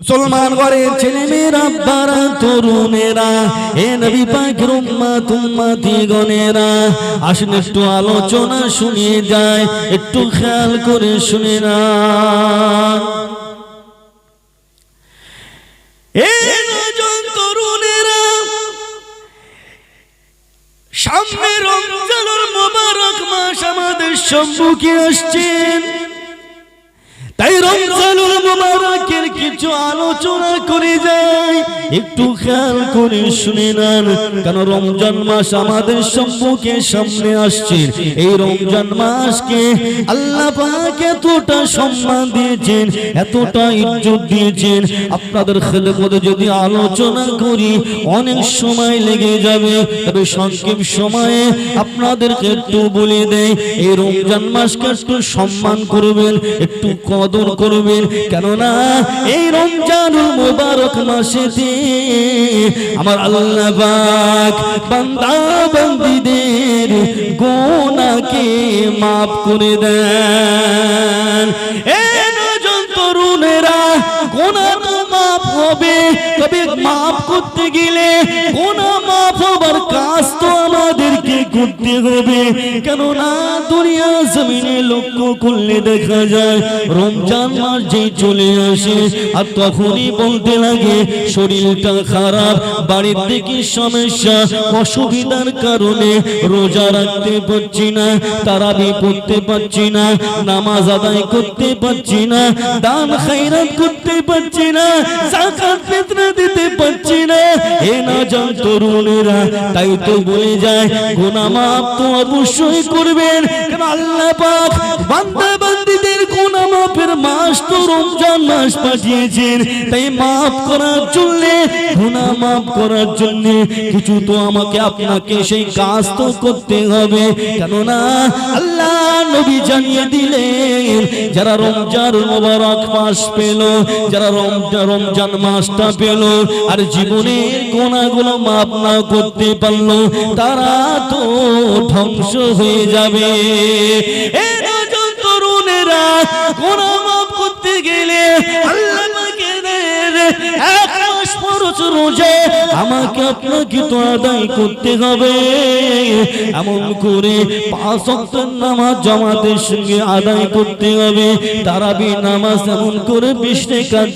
মুসলমান ঘরের ছেলে মেয়েরা বারা তরুণেরা, এ নবী পাকের উম্মাত, উম্মাতি গণেরা, আসুন একটু আলোচনা শুনিয়ে যায়, একটু খেয়াল করে শুনে না তরুণেরা, সামনে রমজানুল মোবারক মাস আমাদের সম্মুখে আসছেন। তাই রমজানুল মুবারকের কিছু আলোচনা করে যাই। একটু খেয়াল করে শুনে নেন কেন রমজান মাস আমাদের সম্মুখে সামনে আসছে। এই রমজান মাসকে আল্লাহ পাক এতটা সম্মান দিয়েছেন, এতটা ইজ্জত দিয়েছেন। আপনাদের খেদমতে যদি আলোচনা করি, অনেক সময় লেগে যাবে। তবে সংক্ষেপ সময়ে আপনাদেরকে একটু বলে দেয় এই রমজান মাসকে একটু সম্মান করবেন, একটু কদর করবেন কেননা এই রমজানুল মোবারক মাসেতে আমার আল্লাহ বান্দা বান্দীদের গোনাকে মাফ করে দেন। এ মাফ তবে মাফ করতে গেলে গোনা মাফ হবার কাজ তো আমাদেরকে করতে হবে কেননা দুনিয়া জমিনে লক্ষ্য করলে দেখা যায়, রমজান মাস যেই চলে আসে, আর তখনই বলতে লাগে, শরীরটা খারাপ, বাড়ির থেকে সমস্যা, অসুবিধার কারণে রোজা রাখতে পারছি না, তারাবি পড়তে পারছি না, নামাজ আদায় করতে পারছি না, দান খাইরাত করতে পারছি না এ তরুণেরা, তাই তো বলে যায় গুনাহ মাফ তো অবশ্যই করবেন। আল্লাহ পাক কিছু তো আমাকে, আপনাকে সেই কাজ তো করতে হবে। কেননা আল্লাহ নবী জানিয়ে দিলেন, যারা রমজান মোবারক মাস পেল, যারা রমজান রমজান মাসটা পেল, আর জীবনের গোনাগুলো মাপ না করতে পারল তারা তো ধ্বংস হয়ে যাবে। এ নজন তরুণেরা গোনা ফরজ রোজা আমাকে আপনাকে তো আদায় করতে হবে। এমন করে পাঁচ ওয়াক্ত নামাজ জামাতের সঙ্গে আদায় করতে হবে। তারাবি নামাজ এমন করে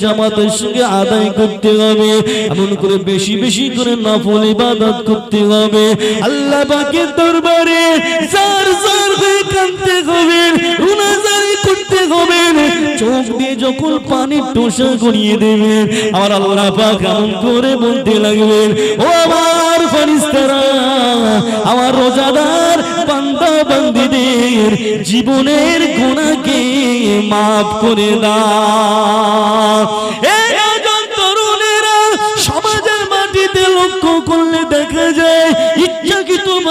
জামাতের সঙ্গে আদায় করতে হবে। এমন করে বেশি বেশি করে নফল ইবাদত করতে হবে। আল্লাহ পাকের দরবারে জার জার হয়ে কাঁদতে হবে রুনাজারি করতে হবে। চোখ দিয়ে যখন পানির টোসা গড়িয়ে দেবেন আমার আল্লাহ পাক করে বলতে লাগবেন ও আমার ফরিস্তারা আমার রোজাদার বান্দা বান্দিদের জীবনের গুণাকে মাফ করে দাও। তরুণেরা, সমাজের মাটিতে লক্ষ্য করলে দেখা যায়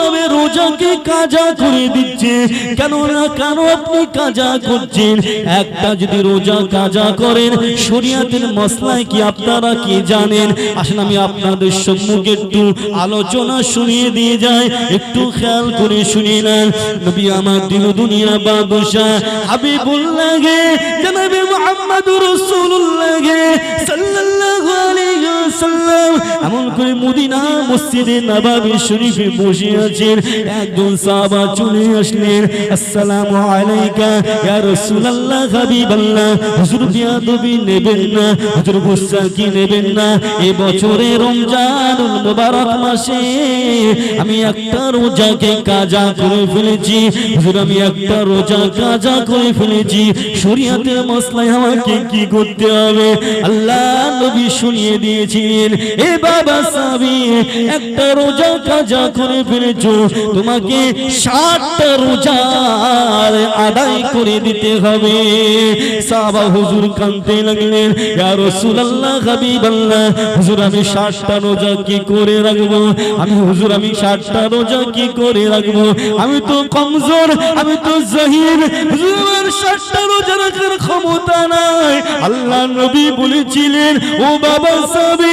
ভাবে রোজাকে কাজা করে দিচ্ছে। কেন আপনি কাজা করছেন? একটা যদি রোজা কাজা করেন, শরিয়াতের মশলায় কি আপনারা কি জানেন? আসলে আমি আপনাদের সম্মুখে একটু আলোচনা শুনিয়ে দিয়ে যাই। একটু খেয়াল করে শুনিয়ে নেন। নবী আমার দিল দুনিয়া বাদশাহ হাবিবুল্লাহ জনাবে মুহাম্মদুর রাসূলুল্লাহ গে সাল্লাল্লাহু আলাইহি এমন করে মদিনা মসজিদে নবাবী শরীফে বসে আছেন একজন চলে আসলেন। আলাইকা, ইয়া রাসূলুল্লাহ, হাবিবাল্লাহ, হুজুর নেবেন না, হুজুর কি নেবেন না? বছরে রমজানুল মুবারক মাসে আমি একটা রোজাকে কাজা করে ফেলেছি। হুজুর, আমি একটা রোজা কাজা করে ফেলেছি। শরীয়তের মসলায় আমাকে কি করতে হবে? আল্লাহ নবী শুনিয়ে দিয়েছিলেন এ বাবা সাবি একটা রোজা করে তোমাকে আদায় করে দিতে হবে। সাহাবা হুজুর কানতে লাগলেন আমি তো কমজোর, আমি তো জহির ক্ষমতা নাই। আল্লাহ নবী বলেছিলেন, ও বাবা সাবি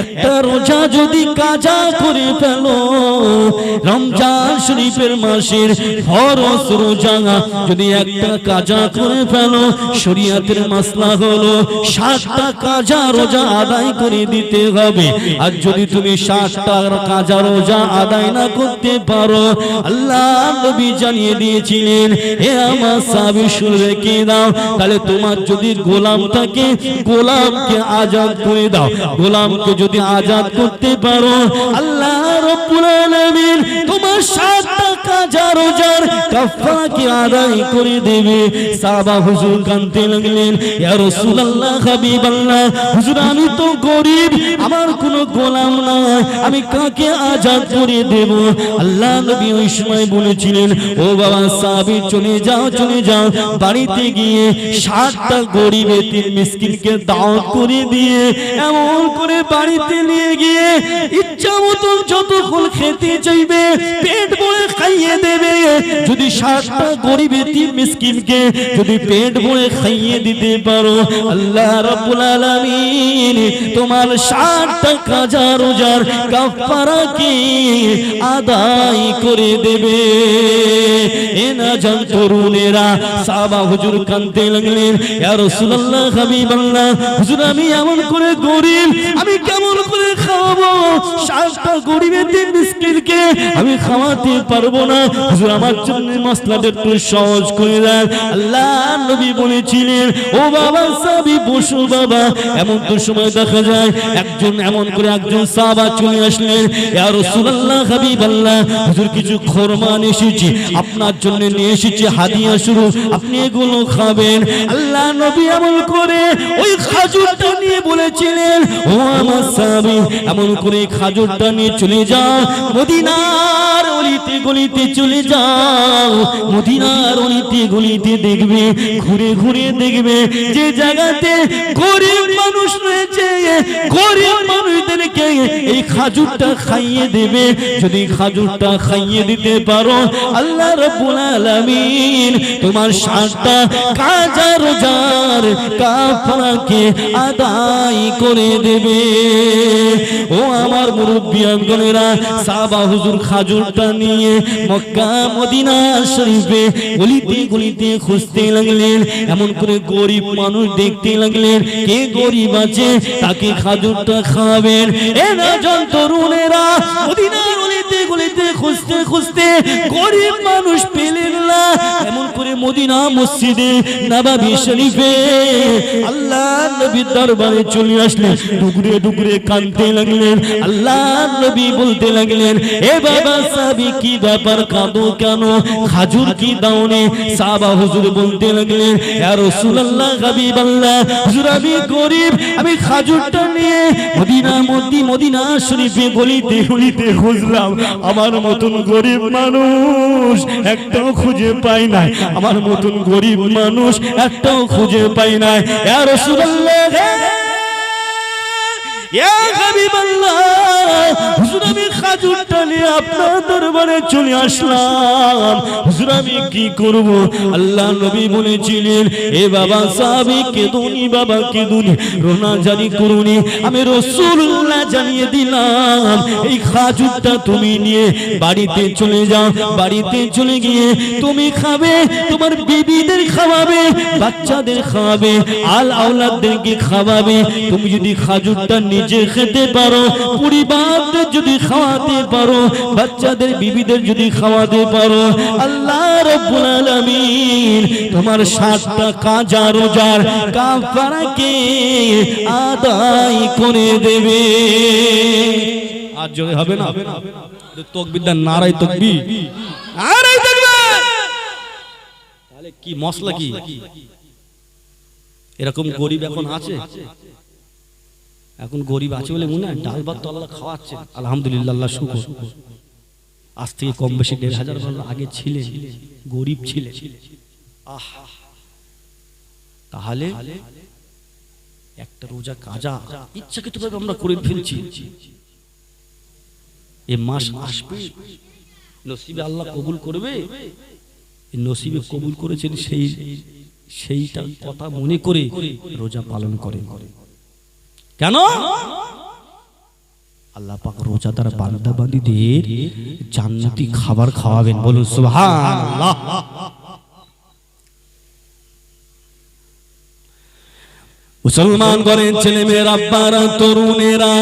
একটা রোজা যদি কাজা করে ফেলো, রমজান শরীফের মাসের ফরজ রোজা যদি একটা কাজা করে ফেলো, শরিয়াতের মাসলা হলো সাতটা কাজা রোজা আদায় করে দিতে হবে। আর যদি তুমি সাতটা কাজা রোজা আদায় না করতে পারো, আল্লাহ নবী জানিয়ে দিয়েছিলেন হে আমার সাবি শুনে রেখে দাও। তাহলে তোমার যদি গোলাম থাকে গোলামকে আজাদ করে দাও। গোলামকে যদি আজাদ করতে পারো, আল্লাহ তোমার সাতটা আমি তো গরিব, আমার কোনো গোলাম নাই, আমি কাকে আজাদ করে দেব? আল্লাহ নবী ওই সময় বলেছিলেন, ও বাবা, সাহাবী, চলে যাও চলে যাও। বাড়িতে গিয়ে ষাটটা গরিব এতিম মিসকিনকে দাওয়াত করে দিয়ে এমন করে বাড়িতে নিয়ে গিয়ে ইচ্ছা মতন যতক্ষণ খেতে চাইবে পেট ভরে খাইয়ে যদি ষাটটা গরিব মিসকিনকে যদি পেট ভরে খাইয়ে দিতে পারো, আল্লাহ রাব্বুল আলামিন তোমার ষাটটা কাজা রোজার কাফারাকে আদায় করে দেবে। এ না জান তরুণেরা হুজুর কানতে লাগলেন, ইয়া রাসূলুল্লাহ, হাবিবাল্লাহ, হুজুর, আমি এমন করে গরিব, আমি কেমন করে খাওয়াবো? ষাটটা গরিবের দিন মিসকিনকে আমি খাওয়াতে পারব না। হুজুর আমার জন্য মশলাটা একটু সহজ করে দেন। আল্লাহ নবী বলেছিলেন, ও বাবা, সাবি বসু বাবা। এমন তো সময় দেখা যায়, একজন এমন করে একজন সাহাবা চলে আসলেন, ইয়া রাসূলুল্লাহ, হাবিবাল্লাহ, হুজুর কিছু খরমা নিয়ে এসেছি, আপনার জন্য নিয়ে এসেছি হাদিয়া শুরু, আপনি এগুলো খাবেন। আল্লাহ নবী এমন করে ওই খাজুরটা নিয়ে বলেছিলেন, ও আমার সাহাবী এমন করে খাজুরটা নিয়ে চলে যাও মদিনার অলিতে গলিতে চলে যাও মদিনার অলিতে গলিতে দেখবে, ঘুরে ঘুরে দেখবে, যে জায়গাতে গরিব মানুষ রয়েছে, গরিব মানুষদেরকে এই খাজুরটা খাইয়ে দেবে। যদি খাজুরটা খাইয়ে দিতে পারো, আল্লাহ রাব্বুল আলামিন তোমার সাতটা কাজা রোজার কাফারাকে আদায় করে দেবে। ও আমার মুরব্বী মুরব্বিয়ানগণেরা সাহাবা হুজুর খাজুরটা নিয়ে মক্কা মদিনা শরীফে গলিতে গলিতে খুঁজতে লাগলেন, এমন করে গরিব মানুষ দেখতে লাগলেন, কে গরিব আছে, তাকে খাজুরটা খাওয়াবেন। এ না জন তরুণেরা মদিনা গলিতে গলিতে খুঁজতে খুঁজতে গরিব মানুষ করে মদিনা মসজিদে নবাবি শরীফে আল্লাহ নবীর দরবারে চলে আসলেন। ডুগরে ডুগরে কাঁদতে লাগলেন। আল্লাহ নবী বলতে লাগলেন, এ বাবা সাবি কি ব্যাপার? কাঁদো কেন? খাজুর কি দাওনে? সাবা হুজুর বলতে লাগলেন, ইয়া রাসূলুল্লাহ, হাবিবাল্লাহ, হুজুর, আমি গরিব, আমি খাজুরটা নিয়ে মদিনা মদি মদিনা শরীফে গলিতে গলিতে খুঁজলাম। আমার মতন গরিব মানুষ একটাও খুঁজে পাই নাই। আমার মতন গরিব মানুষ একটাও খুঁজে পাই নাই। আর রাসূলুল্লাহ নিয়ে জানিয়ে দিলাম, এই খাজুরটা তুমি নিয়ে বাড়িতে চলে যাও, বাড়িতে চলে গিয়ে তুমি খাবে, তোমার বিবিদের খাওয়াবে, বাচ্চাদের খাওয়াবে, আল আওলাদদেরকে খাওয়াবে। তুমি যদি খাজুরটা নিজে খেতে পারো পরিবারদের যদি খাওয়াতে পারো, বাচ্চাদের, বিবিদের যদি খাওয়াতে পারো, আল্লাহ তোমার সাতটা কাজা রোজার কাফারাকে আদায় করে দেবে। আর যদি হবে না? তকবিরটা নারাই তকবি নারাই তকবি কি, মশলা কি? এরকম গরিব এখন আছে? এখন গরিব আছে বলে মনে হয় ডাল ভাত তো আল্লাহ খাওয়াচ্ছে। আলহামদুলিল্লাহ, আল্লাহ শুকর। আজ থেকে কম বেশি দেড় হাজার বছর আগে ছিলেন গরিব ছিলেন আহ! তাহলে একটা রোজা কাজা ইচ্ছাকৃত ভাবে আমরা করে ফেলছি। এ মাস আসবে, নসিবে আল্লাহ কবুল করবে। নসিবে কবুল করেছেন সেই সেইটা কথা মনে করে রোজা পালন করে কেন? আল্লাহ পাক রোজাদার বান্দা বান্দিদের জান্নাতি খাবার খাওয়াবেন বলুন সুবহানাল্লাহ। মুসলমান করেন ছেলে মেয়েরা, আব্বারা, তরুণেরা,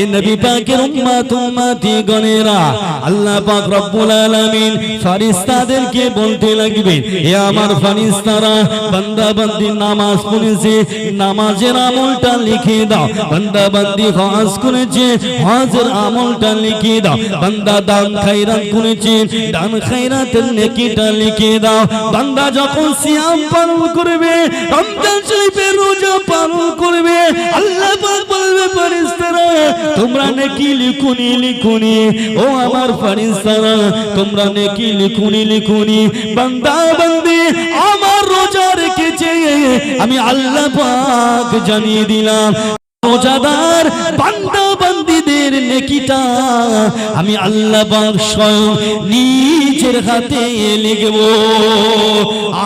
এ নবী পাকের উম্মাত, উম্মাতি গণেরা, আল্লাহ পাক রব্বুল আলামিন ফেরেশতাদেরকে বলতে লাগবে, এ আমার ফেরেশতারা বান্দা বান্দি নামাজ পড়েছে, নামাজের আমলটা লিখে দাও বান্দা বান্দি হজ করেছে, হজের আমলটা লিখে দাও, বান্দা দান খায়রাত করেছে, দান খায়রাতের নেকিটা লিখে দাও, বান্দা যখন সিয়াম পালন করবে, রমজান শরীফের রোজা পালন করবে? আল্লাহ পাক বলবে, ফেরেশতারা, তোমরা নেকি লিখুনি লিখুনি। ও আমার ফেরেশতারা, তোমরা নেকি লিখুনি লিখুনি। বান্দা, বান্দি, আমার রোজা রেখেছে। আমি আল্লাহ পাক জানিয়ে দিলাম, রোজাদার বান্দা বান্দিদের নেকিটা আমি আল্লাহ স্বয়ং নিজের হাতে লিখব।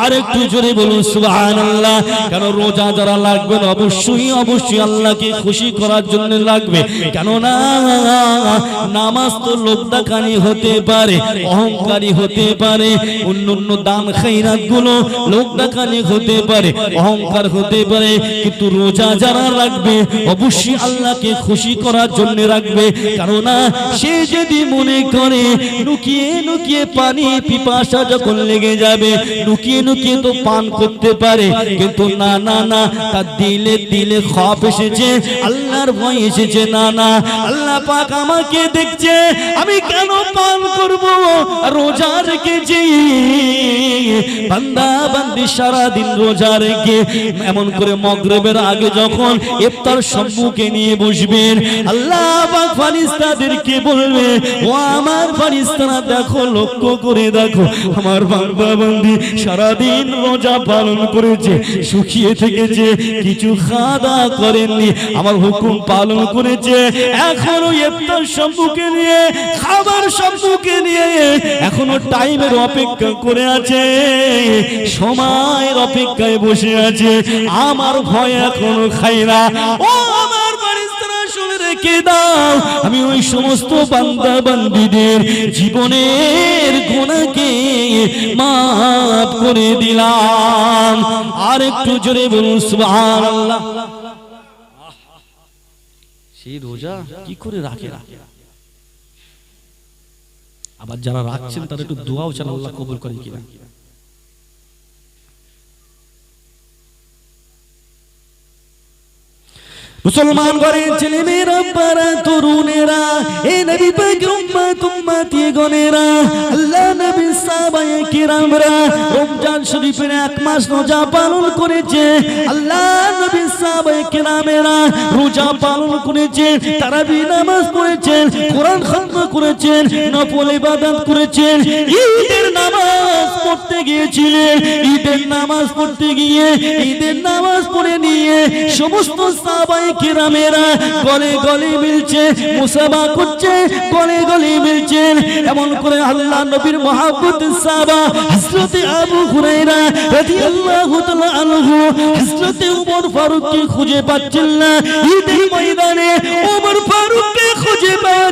আর একটু জোরে বলুন, সুবহানাল্লাহ। কেন রোজা যারা লাগবেন অবশ্যই অবশ্যই আল্লাহকে খুশি করার জন্য লাগবে। কেননা নামাজ তো লোক দেখানি হতে পারে, অহংকারী হতে পারে অন্য অন্য দান খাইরাতগুলো লোক দেখানি হতে পারে, অহংকার হতে পারে। কিন্তু রোজা যারা রাখবে, অবশ্যই আল্লাহকে খুশি করার জন্য রাখবে। কেননা সে যদি মনে করে, লুকিয়ে লুকিয়ে পানি পিপাসা যখন লেগে যাবে, লুকিয়ে লুকিয়ে তো পান করতে পারে। কিন্তু না না না, তার দিলে দিলে খপ এসেছে, আল্লাহর ভয় এসেছে, না না। আল্লাহ পাক আমাকে দেখছে, আমি কেন পান করব? রোজা রেখেছি বান্দা বান্দি সারা দিন রোজা রেখে, এমন করে মগরবের আগে যখন ইফতার সম্মুখে নিয়ে বসবেন, আল্লাহ পাক ফারিস্তাদেরকে বলবে? ও আমার ফারিস্তারা, দেখো, লক্ষ্য করে দেখো, আমার বান্দা বান্দি সারা দিন রোজা পালন করেছে, শুকিয়ে থেকেছে, কিছু খাওয়া করেননি, আমার হুকুম পালন করেছে। এখনও ইফতার সম্মুখে নিয়ে, খাবার সম্মুখে নিয়ে, এখনও টাইমের অপেক্ষা করে আছে, সময়ের অপেক্ষায় বসে আছে, আমার ভয় এখনও খাই না। ও আমার রেখে দাও। আমি ওই সমস্ত বান্দা বান্দিদের জীবনের গুণাকে মাফ করে দিলাম। আর একটু জোরে বলুন, সুবহানাল্লাহ। সেই রোজা কি করে রাখে? আবার যারা রাখছেন তারা একটু দোয়াও চান আল্লাহ কবুল করে কিনা। মুসলমান ঘরের ছেলে মেয়েরা তরুণেরা, এ নবী গণেরা, আল্লাহ নবী সাহাবায়ে কিরামরা, রমজান শরীফের এক মাস রোজা পালন করেছে, আল্লাহ নবী সাহাবায়ে কিরামেরা রোজা পালন করেছে, তারাবি নামাজ পড়েছেন, কোরআন খতম করেছেন, নফল ইবাদত করেছেন, ঈদের নামাজ পড়তে গিয়েছিলেন, ঈদের নামাজ পড়তে গিয়ে, ঈদের নামাজ পড়ে নিয়ে সমস্ত সাহাবায়ে কিরামেরা গলে মিলছে মুসাবা করছে, গলে মিলছেন। এমন করে আল্লাহ নবীর মহাব্বত সাবা হযরতে আবু হুরায়রা রাদিয়াল্লাহু তাআলা আনহু হযরতে ওমর ফারুককে খুঁজে পাচ্ছেন না। ঈদের ময়দানে ওমর ফারুককে খুঁজে পাওয়া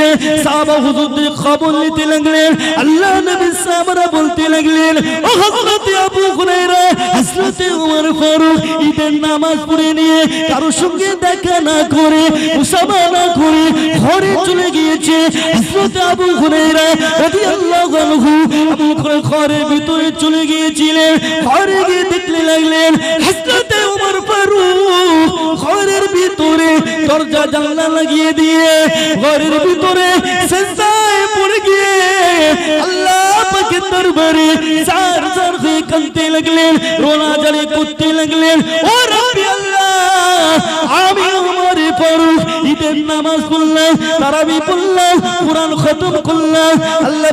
লেগেছে সাহাবা হুজুরদের খবর নিতে লাগলেন, আল্লাহ নবী সাহাবারা বলতে লাগলেন, ও হযরতে আবু হুরায়রা, হযরতে ওমর ফারুক, ঈদের নামাজ পড়ে নিয়ে কারও সঙ্গে দেখা না করে মুসাফা না করে ঘরে চলে গিয়েছে হযরতে আবু হুরায়রা রাদিয়াল্লাহু আনহু। আবু ঘরের ভিতরে চলে গিয়েছিলেন, ঘরে গিয়ে দেখতে লাগলেন, হযরতে দরজা জানলা লাগিয়ে দিয়ে ঘরের ভিতরে সেজদায় পড়ে গিয়ে আল্লাহ পাকের দরবারে চার চার হয়ে কাঁদতে লাগলেন, রোনা জারি করতে লাগলেন, ও রব্বি আল্লাহ, আমি আমার ফারুক ঈদের নামাজ পড়লাম তারাবি পড়লাম কোরআন খতম করলাম আল্লাহ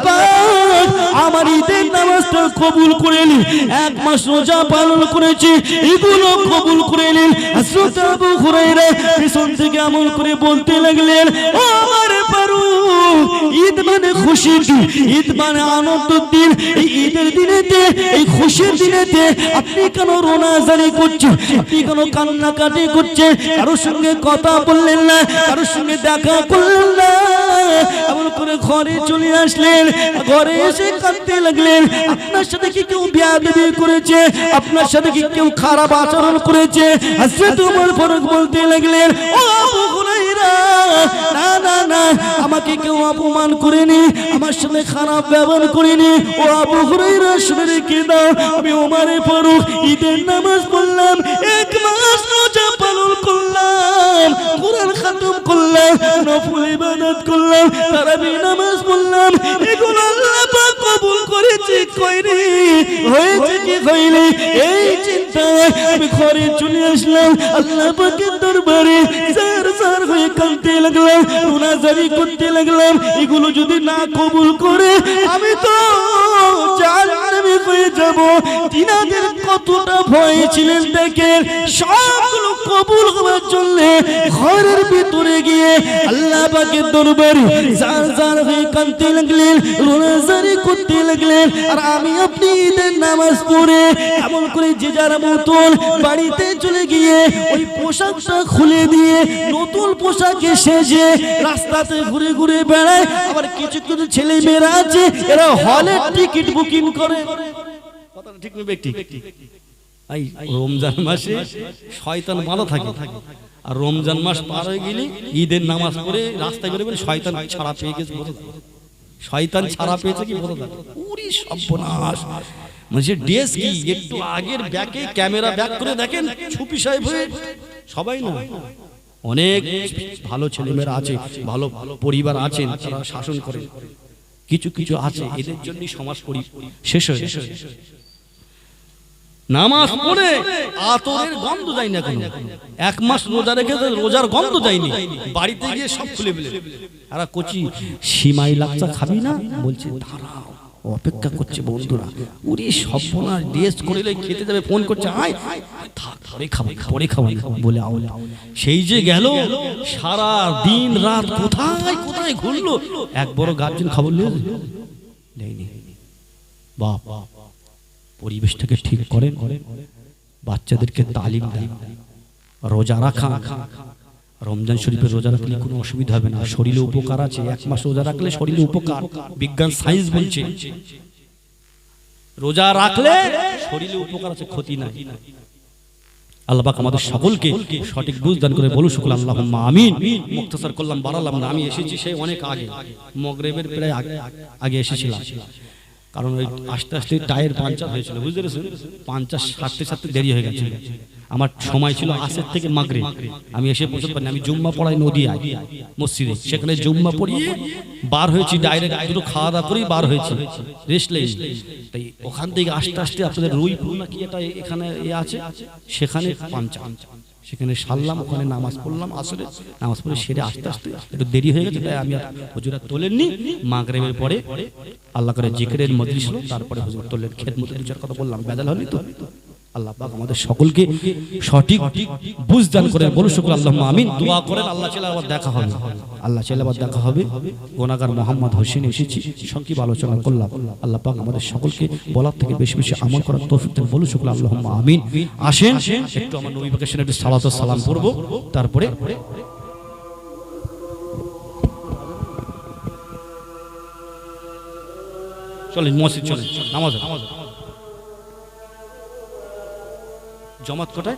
আমার ঈদের নামাজটা কবুল করে নিন এক মাস রোজা পালন করেছি এগুলো কবুল করে নিন হযরত আবু হুরায়রা পিছন থেকে আমল করে বলতে লাগলেন, ও আমার ফারুক ঈদ মানে খুশির দিন, ঈদ মানে আনন্দের দিন। এই ঈদের দিনেতে, এই খুশির দিনেতে আপনি কেন রোনাজারি করছেন? আপনি কেন কান্নাকাটি করছেন? কারোর সঙ্গে কথা বললেন না, কারোর সঙ্গে দেখা করলেন না। এমন করে ঘরে চলে আসলেন, ঘরে এসে কাঁদতে লাগলেন, আপনার সাথে কি কেউ বিয়াদবি করেছে? আপনার সাথে কি কেউ খারাপ আচরণ করেছে? বলতে লাগলেন আমাকে কেউ অপমান করেনি, আমার সাথে খারাপ ব্যবহার করেনি। ও আবু শুনে রেখে দাও, আমি ওমারে ফারুক, ঈদের নামাজ পড়লাম, এক মাস রোজা পালন নফল ইবাদত করলাম তারাবি নামাজ পড়লাম। এগুলো আল্লাহ পাক কবুল করেছে কইনি হয়েছে কি হয়নি এই চিন্তায় আমি ঘরে চলে আসলাম, আল্লাহ পাকের দরবারে সার সার হয়ে কাঁদতে লাগলাম, রোনাজারি করতে লাগলাম। এগুলো যদি না কবুল করে, আমি তো জাহান্নামে হয়ে যাব। তিনাদের কতটা ভয় ছিলেন দেখেন? সবগুলো কবুল হওয়ার জন্য ঘরের ভিতরে গিয়ে আল্লাহ পাকের দরবারে জার জার হয়ে কাঁদতে লাগলেন রোনাজারি করতে লাগলেন, আর আমি আপনি ঈদের নামাজ পড়ে এমন করে যে যার মতন বাড়িতে চলে গিয়ে ওই পোশাকটা খুলে দিয়ে নতুন পোশাকে সেজে রাস্তাতে ঘুরে ঘুরে বেড়ায়, আবার কিছু কিছু ছেলে মেয়েরা আছে, এরা হলের টিকিট বুকিং করে। ঠিক ঠিক এই রমজান মাসে শয়তান বাঁধা থাকে। আর রমজান মাস পার হয়ে গেলে ঈদের নামাজ পড়ে রাস্তায় বেরোবেন শয়তান ছাড়া পেয়ে গেছে বোঝা শয়তান ছাড়া পেয়েছে কি বোঝা উরি সর্বনাশ। মানুষের ড্রেস কি? একটু আগের ব্যাকে ক্যামেরা ব্যাক করে দেখেন ছুপি সাহেব হয়ে। সবাই না। অনেক ভালো ছেলেমেয়েরা আছে, ভালো পরিবার আছেন তারা শাসন করে। কিছু কিছু আছে, এদের জন্যই সমাজ পরি শেষ হয়ে। নামাজ পড়ে আতরের গন্ধ যায় না কেন এক মাস রোজা রেখে রোজার গন্ধ যায়নি। বাড়িতে গিয়ে সব খুলে ফেলে। আর কচি সীমাই লাচ্চা খাবি না? বলছে দাঁড়াও অপেক্ষা করছে বন্ধুরা। উরি সর্বনাশ ড্রেস করে খেতে যাবে। ফোন করছে আয় পরে খাব পরে খাব বলে সেই যে গেল সারা দিন রাত কোথায় কোথায় ঘুরলো? এক বড় গার্জেন খবর নিয়ে নেয়নি বাপ পরিবেশটাকে ঠিক করেন, বাচ্চাদেরকে তালিম দেন, রোজা রাখা, রমজান শরীফে রোজা রাখলে কোনো অসুবিধা হবে না। শরীরে উপকার আছে, এক মাস রোজা রাখলে শরীরে উপকার। বিজ্ঞান, সায়েন্স বলছে, রোজা রাখলে শরীরে উপকার আছে, ক্ষতি নাই। আল্লাহ আমাদের সকলকে সঠিক বুঝ দান করে বলু শুকল আল্লাহ আমিন। মুক্তসার করলাম বাড়ালাম না, আমি এসেছি সেই অনেক আগে, মগরেবের প্রায় আগে এসেছিলাম। কারণ ওই আস্তে আস্তে টায়ার পাঞ্চার হয়েছিল, বুঝতে পেরেছেন? পাঞ্চার সারতে সারতে দেরি হয়ে গেছিল। আমার সময় ছিল আসের থেকে মাগরে। আমি এসে পৌঁছতে পারিনি। আমি জুম্মা পড়াই নদিয়ায়, মসজিদে। সেখানে জুম্মা পড়িয়ে বার হয়েছি ডাইরেক্ট দুটো খাওয়া দাওয়া করেই বার হয়েছি। রেস্ট লেই তাই ওখান থেকে আস্তে আস্তে আপনাদের রুইপুর না কি এটা এখানে এ আছে? সেখানে পাঞ্চা। সেখানে সারলাম, ওখানে নামাজ পড়লাম আসলে নামাজ পড়ে সেরে আস্তে আস্তে একটু দেরি হয়ে গেছে, তাই আমি আর হুজুরা তোলেননি। মাগরেবের পরে আল্লাহ করে জিকিরের মজলিস তারপরে হুজুর তোলেন খেত মতো দু চার কথা বললাম, বেদাল হলি তো? আল্লাহ পাক আমাদের সকলকে সঠিক বুঝ দান করেন বলুন শুক্র আল্লাহ আমিন। দোয়া করেন আল্লাহ চাইলে আবার দেখা হবে। আল্লাহ চাইলে আবার দেখা হবে। গোনাগার মোহাম্মদ হোসেন এসেছি সংক্ষিপ্ত আলোচনা করলাম। আল্লাহ পাক আমাদের সকলকে বলার থেকে বেশি বেশি আমল করার তৌফিক দেন বলুন শুক্র আল্লাহ আমিন। আসেন একটু আমার নবী পাকের সাথে একটু সালাত ও সালাম পড়ব। তারপরে চলেন মসজিদ চলেন নামাজ নামাজ জমাত কোটায়?